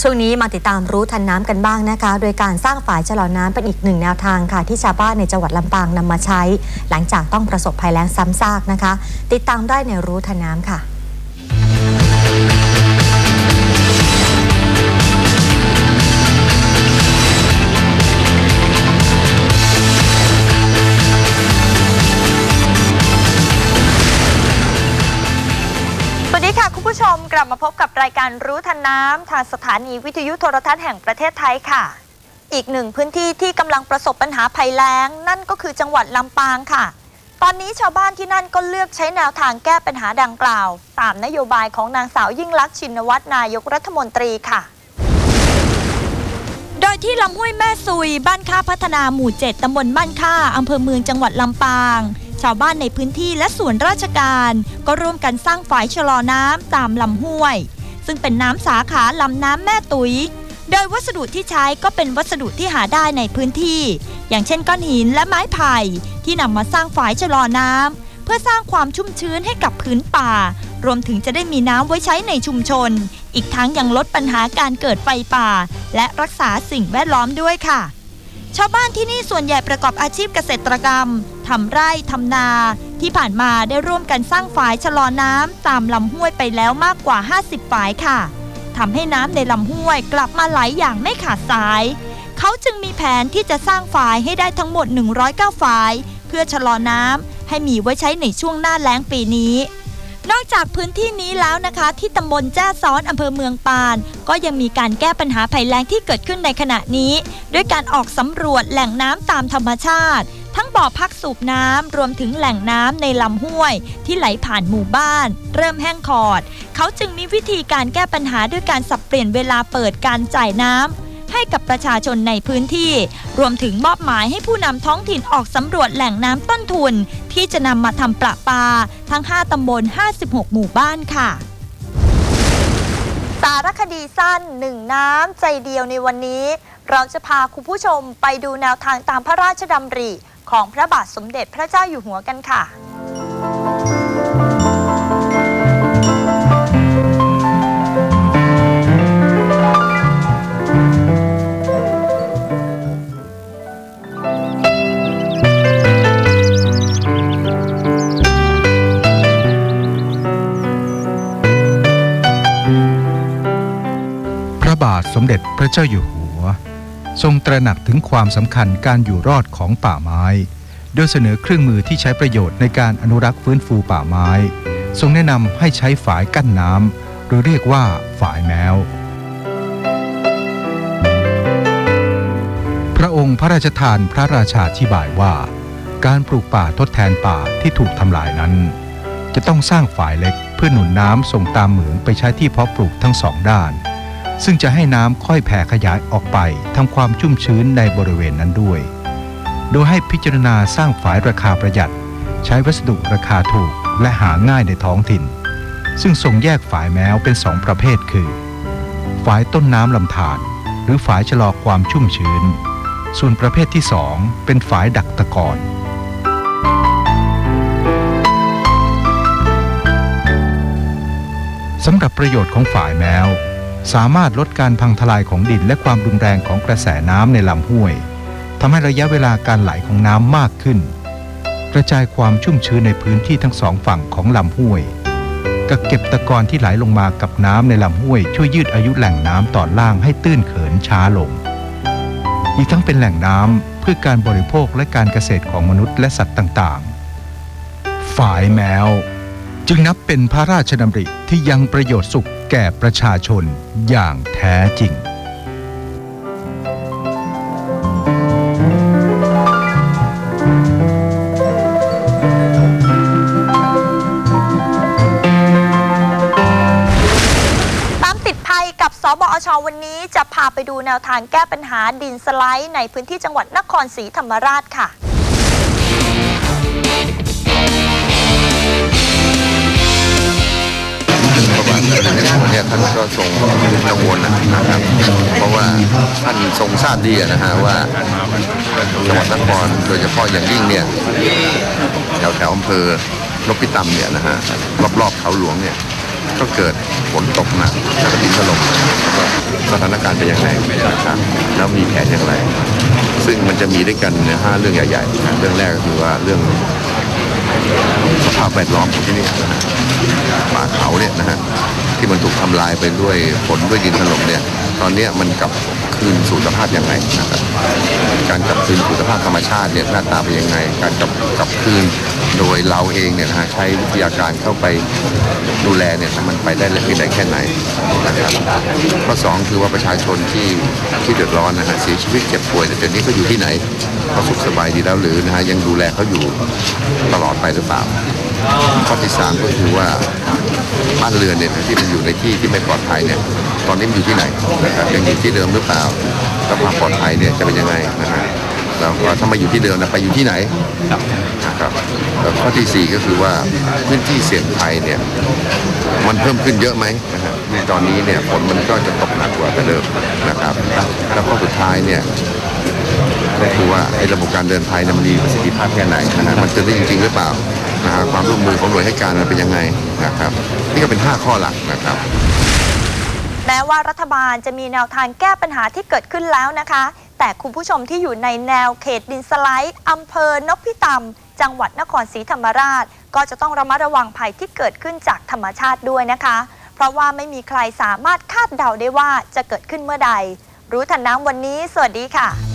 ช่วงนี้มาติดตามรู้ทันน้ำกันบ้างนะคะ โดยการสร้างฝายชะลอน้ำเป็นอีกหนึ่งแนวทางค่ะ ที่ชาวบ้านในจังหวัดลำปางนำมาใช้ หลังจากต้องประสบภัยแล้งซ้ำซากนะคะ ติดตามได้ในรู้ทันน้ำค่ะ ผู้ชมกลับมาพบกับรายการรู้ทันน้ำทางสถานีวิทยุโทรทัศน์แห่งประเทศไทยค่ะ อีกหนึ่งพื้นที่ที่กำลังประสบปัญหาภัยแล้ง นั่นก็คือจังหวัดลำปางค่ะ ตอนนี้ชาวบ้านที่นั่นก็เลือกใช้แนวทางแก้ปัญหาดังกล่าว ตามนโยบายของนางสาวยิ่งลักษณ์ชินวัตรนายกรัฐมนตรีค่ะ โดยที่ลำห้วยแม่ซุย บ้านค่าพัฒนาหมู่ 7ตำบลบ้านค่าอำเภอเมืองจังหวัดลำปาง ชาวบ้านในพื้นที่และส่วนราชการ ก็ร่วมกันสร้างฝายชะลอน้ำตามลำห้วย ซึ่งเป็นน้ำสาขาลำน้ำแม่ตุยโดยวัสดุที่ใช้ก็เป็นวัสดุที่หาได้ในพื้นที่ อย่างเช่นก้อนหินและไม้ไผ่ที่นำมาสร้างฝายชะลอน้ำเพื่อสร้างความชุ่มชื้นให้กับพื้นป่า รวมถึงจะได้มีน้ำไว้ใช้ในชุมชน อีกทั้งยังลดปัญหาการเกิดไฟป่า และรักษาสิ่งแวดล้อมด้วยค่ะ ชาวบ้านที่นี่ส่วนใหญ่ประกอบอาชีพเกษตรกรรมทำไร่ทำนา ที่ผ่านมาได้ร่วมกันสร้างฝายชะลอน้ำตามลำห้วยไปแล้วมากกว่า 50 ฝายค่ะทำให้น้ำในลำห้วยกลับมาไหลอย่างไม่ขาดสาย เขาจึงมีแผนที่จะสร้างฝายให้ได้ทั้งหมด 109 ฝาย เพื่อชะลอน้ำให้มีไว้ใช้ในช่วงหน้าแล้งปีนี้ นอกจากพื้นที่นี้แล้วนะคะ ที่ตำบลแจ้ซ้อนอำเภอเมืองปาน ก็ยังมีการแก้ปัญหาภัยแล้งที่เกิดขึ้นในขณะนี้ ด้วยการออกสำรวจแหล่งน้ำตามธรรมชาติ ทั้งบ่อพักสูบน้ำรวมถึงแหล่งน้ำในลำห้วย ที่ไหลผ่านหมู่บ้าน เริ่มแห้งขอด เขาจึงมีวิธีการแก้ปัญหาด้วยการสับเปลี่ยนเวลาเปิดการจ่ายน้ำ ให้กับประชาชนในพื้นที่ รวมถึงมอบหมายให้ผู้นำท้องถิ่นออกสำรวจแหล่งน้ำต้นทุน ที่จะนำมาทำประปา ทั้ง 5ตำบล 56 หมู่บ้านค่ะสารคดีสั้นหนึ่งน้ำใจเดียวในวันนี้ เราจะพาคุณผู้ชมไปดูแนวทางตามพระราชดำริ ของพระบาทสมเด็จพระเจ้าอยู่หัวกันค่ะ ระบาทสมเด็จพระเจ้าอยู่หัว ทรงตระหนักถึงความสำคัญการอยู่รอดของป่าไม้ โดยเสนอเครื่องมือที่ใช้ประโยชน์ในการอนุรักษ์ฟื้นฟูป่าไม้ ทรงแนะนำให้ใช้ฝายกั้นน้ำหรือเรียกว่าฝายแมวพระองค์พระราชทานพระราชาธิบายว่า การปลูกป่าทดแทนป่าที่ถูกทำลายนั้น จะต้องสร้างฝายเล็กเพื่อหนุนน้ำส่งตามเหมืองไปใช้ที่เพาะปลูกทั้งสองด้าน ซึ่งจะให้น้ำค่อยแผ่ขยายออกไปทำความชุ่มชื้นในบริเวณนั้นด้วย โดยให้พิจารณาสร้างฝายราคาประหยัด ใช้วัสดุราคาถูกและหาง่ายในท้องถิ่น ซึ่งทรงแยกฝายแมวเป็นสองประเภทคือ ฝายต้นน้ำลำธารหรือฝายชะลอความชุ่มชื้น ส่วนประเภทที่สองเป็นฝายดักตะกอนสำหรับประโยชน์ของฝายแมว สามารถลดการพังทลายของดินและความรุนแรงของกระแสน้ำในลำห้วยทำให้ระยะเวลาการไหลของน้ำมากขึ้น กระจายความชุ่มชื้นในพื้นที่ทั้งสองฝั่งของลำห้วยกักเก็บตะกอนที่ไหลลงมากับน้ำในลำห้วย ช่วยยืดอายุแหล่งน้ำตอนล่างให้ตื้นเขินช้าลง อีกทั้งเป็นแหล่งน้ำเพื่อการบริโภคและการเกษตรของมนุษย์และสัตว์ต่างๆ ฝ่ายแมว จึงนับเป็นพระราชดำริที่ยังประโยชน์สุขแก่ประชาชนอย่างแท้จริง ตามติดภัยกับสบอชวันนี้จะพาไปดูแนวทางแก้ปัญหาดินสไลด์ในพื้นที่จังหวัดนครศรีธรรมราชค่ะประ ทรงกังวลนะครับ เพราะว่าท่านทรงทราบดีนะฮะว่าจังหวัดนครโดยเฉพาะอย่างยิ่งเนี่ยแถวแถวอำเภอนพิตำเนี่ยนะฮะรอบๆเขาหลวงเนี่ยก็เกิดฝนตกหนักแล้วก็ดินถล่มก็สถานการณ์เป็นยังไงนะครับแล้วมีแผนอย่างไร ซึ่งมันจะมีด้วยกันเนห้าเรื่องใหญ่ๆ เรื่องแรกก็คือว่าเรื่อง ภาพแวดล้อมของที่นี่นะฮะป่าเขาเนี่ยนะฮะที่มันถูกทำลายไปด้วยฝนด้วยดินถล่มเนี่ย ตอนนี้มันกลับคืนสู่สภาพยังไงนะครับการกลับคืนสู่สภาพธรรมชาติเนี่ยหน้าตาเป็นยังไง การกลับกลับคืนโดยเราเองเนี่ยนะฮะใช้วิทยาการเข้าไปดูแลเนี่ยมันไปได้เพียงใดแค่ไหนนะครับข้อสองคือว่าประชาชนที่ที่เดือดร้อนนะฮะเสียชีวิตเจ็บป่วยแต่เดี๋ยวนี้เขาอยู่ที่ไหนเขาสุขสบายดีแล้วหรือนะฮะยังดูแลเขาอยู่ตลอดไปหรือเปล่า ข้อที่สามก็คือว่าบ้านเรือนเนี่ยที่มันอยู่ในที่ที่ไม่ปลอดภัยเนี่ยตอนนี้มันอยู่ที่ไหนนะครับยังอยู่ที่เดิมหรือเปล่าแล้วความปลอดภัยเนี่ยจะเป็นยังไงนะฮะแล้วก็ถ้ามาอยู่ที่เดิมนะไปอยู่ที่ไหนนะครับแล้วข้อที่สี่ก็คือว่าพื้นที่เสี่ยงภัยเนี่ยมันเพิ่มขึ้นเยอะไหมนะฮะในตอนนี้เนี่ยฝนมันก็จะตกหนักกว่าแต่เดิมนะครับแล้วข้อสุดท้ายเนี่ยก็คือว่าไอ้ระบบการเดินภัยเนี่ยมันมีประสิทธิภาพแค่ไหนนะฮะมันจะได้จริงๆหรือเปล่า นะฮะความร่วมมือของหน่วยให้การมันเป็นยังไงนะครับ นี่ก็เป็น 5 ข้อหลักนะครับ แม้ว่ารัฐบาลจะมีแนวทางแก้ปัญหาที่เกิดขึ้นแล้วนะคะ แต่คุณผู้ชมที่อยู่ในแนวเขตดินสไลด์อำเภอนพิตำจังหวัดนครศรีธรรมราช ก็จะต้องระมัดระวังภัยที่เกิดขึ้นจากธรรมชาติด้วยนะคะ เพราะว่าไม่มีใครสามารถคาดเดาได้ว่าจะเกิดขึ้นเมื่อใด รู้ทันน้ำวันนี้ สวัสดีค่ะ